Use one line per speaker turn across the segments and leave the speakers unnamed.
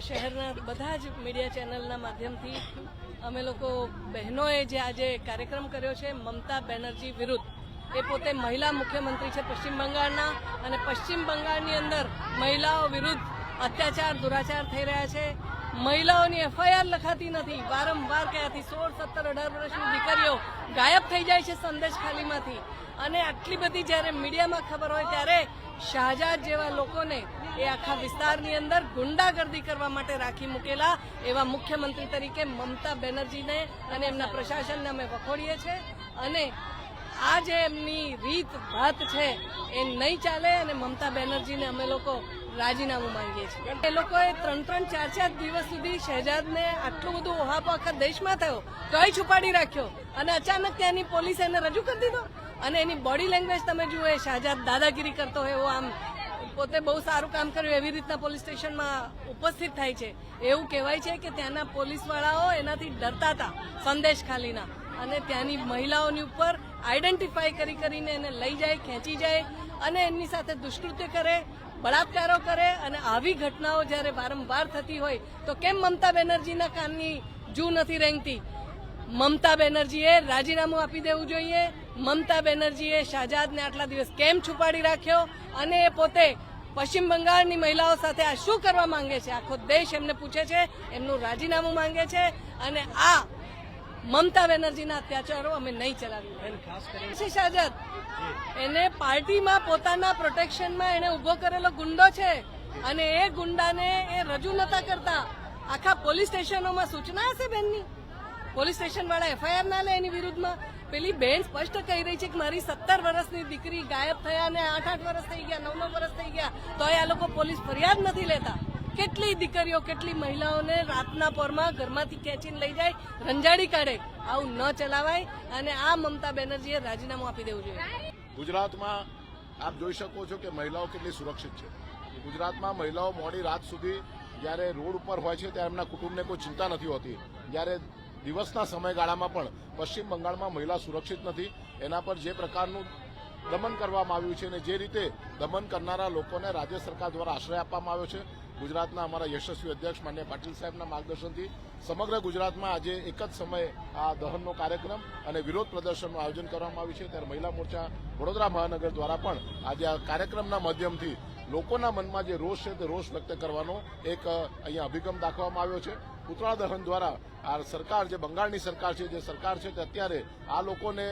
શહેરના બધા જ મીડિયા ચેનલના માધ્યમથી અમે લોકો બહેનોએ જે આજે કાર્યક્રમ કર્યો છે, મમતા બેનર્જી વિરુદ્ધ, એ પોતે મહિલા મુખ્યમંત્રી છે પશ્ચિમ બંગાળના અને પશ્ચિમ બંગાળની અંદર મહિલાઓ વિરુદ્ધ અત્યાચાર, દુરાચાર થઈ રહ્યા છે. મહિલાઓની એફઆઈઆર લખાતી નથી. વારંવાર કયાથી સોળ, સત્તર, અઢાર વર્ષની દીકરીઓ ગાયબ થઈ જાય છે સંદેશ ખાલીમાંથી. અને આટલી બધી જ્યારે મીડિયામાં ખબર હોય ત્યારે શાહજાદ જેવા લોકોને એ આખા વિસ્તારની અંદર ગુંડાગર્દી કરવા માટે રાખી મૂકેલા એવા મુખ્યમંત્રી તરીકે મમતા બેનર્જીને અને એમના પ્રશાસનને અમે વખોડીએ છીએ. અને આ જે એમની રીત ભાત છે એ નહીં ચાલે અને મમતા બેનર્જીને અમે લોકો રાજીનામું માંગીએ છીએ. એ લોકોએ ત્રણ ત્રણ ચાર ચાર દિવસ સુધી શહેજાદને આટલું બધું ઓહાપો આખા દેશમાં થયો, કઈ છુપાડી રાખ્યો? અને અચાનક ત્યાંની પોલીસ એને રજૂ કરી દીધો? અને એની બોડી લેંગ્વેજ તમે જુઓ, એ શહેજાદ દાદાગીરી કરતો હોય એવો આમ પોતે બહુ સારું કામ કર્યું, એવી રીતના પોલીસ સ્ટેશનમાં ઉપસ્થિત થાય છે. એવું કહેવાય છે કે ત્યાંના પોલીસવાળાઓ એનાથી ડરતા હતા, સંદેશ ખાલીના. અને ત્યાંની મહિલાઓની ઉપર આઈડેન્ટિફાઈ કરી કરીને એને લઈ જાય, ખેંચી જાય અને એમની સાથે દુષ્કૃત્ય કરે, બળાત્કારો કરે અને આવી ઘટનાઓ જ્યારે વારંવાર થતી હોય તો કેમ મમતા બેનર્જીના કાનની જૂ નથી રેંગતી? મમતા બેનર્જીએ રાજીનામું આપી દેવું જોઈએ. મમતા બેનર્જીએ શાહજાદને આટલા દિવસ કેમ છુપાડી રાખ્યો અને એ પોતે પશ્ચિમ બંગાળની મહિલાઓ સાથે આ શું કરવા માંગે છે? આખો દેશ એમને પૂછે છે, એમનું રાજીનામું માંગે છે અને આ મમતા બેનર્જીના અત્યાચારો અમે નહીં ચલાવી છે સાજદ એને પાર્ટીમાં પોતાના પ્રોટેક્શનમાં એને ઊભો કરેલો ગુંડો છે. અને એ ગુંડાને એ રજૂ નતા કરતા. આખા પોલીસ સ્ટેશનોમાં સૂચના હશે બેનની? પોલીસ સ્ટેશન વાળા એફઆઈઆર ના લે એની વિરુદ્ધમાં? પેલી બેન સ્પષ્ટ કહી રહી છે કે મારી સત્તર વર્ષની દીકરી ગાયબ થયા અને આઠ આઠ વર્ષ થઈ ગયા નવ નવ વર્ષ થઈ ગયા. તો આ લોકો પોલીસ ફરિયાદ નથી લેતા. કેટલી દીકરીઓ, કેટલી મહિલાઓને રાતના પોરમાં ઘરમાંથી ખેંચીને લઈ જાય, રંજાડી કાઢે, આવું ન ચલાવાય અને આ મમતા બેનર્જીએ રાજીનામું આપી દેવું જોઈએ.
ગુજરાતમાં આપ જોઈ શકો છો કે મહિલાઓ કેટલી સુરક્ષિત છે. ગુજરાતમાં મહિલાઓ મોડી રાત સુધી જ્યારે રોડ ઉપર હોય છે ત્યારે એમના કુટુંબને કોઈ ચિંતા નથી હોતી. જ્યારે દિવસના સમયગાળામાં પણ પશ્ચિમ બંગાળમાં મહિલા સુરક્ષિત નથી, એના પર જે પ્રકારનું દમન કરવામાં આવ્યું છે અને જે રીતે દમન કરનારા લોકોને રાજ્ય સરકાર દ્વારા આશ્રય આપવામાં આવ્યો છે ગુજરાતના અમારા યશસ્વી અધ્યક્ષ માન્ય પાટીલ સાહેબના માર્ગદર્શનથી સમગ્ર ગુજરાતમાં આજે એક જ સમયે આ દહનનો કાર્યક્રમ અને વિરોધ પ્રદર્શનનું આયોજન કરવામાં આવ્યું છે. ત્યારે મહિલા મોરચા વડોદરા મહાનગર દ્વારા પણ આજે આ કાર્યક્રમના માધ્યમથી લોકોના મનમાં જે રોષ છે તે રોષ વ્યક્ત કરવાનો એક અહીંયા અભિગમ દાખવવામાં આવ્યો છે. પુતળા દહન દ્વારા આ સરકાર જે બંગાળની સરકાર છે, જે સરકાર છે તે અત્યારે આ લોકોને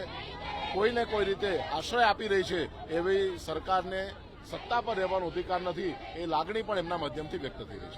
કોઈને કોઈ રીતે આશ્રય આપી રહી છે એવી સરકારને સત્તા પર રહેવાનો અધિકાર નથી એ લાગણી પણ એમના માધ્યમથી વ્યક્ત થઈ રહી છે.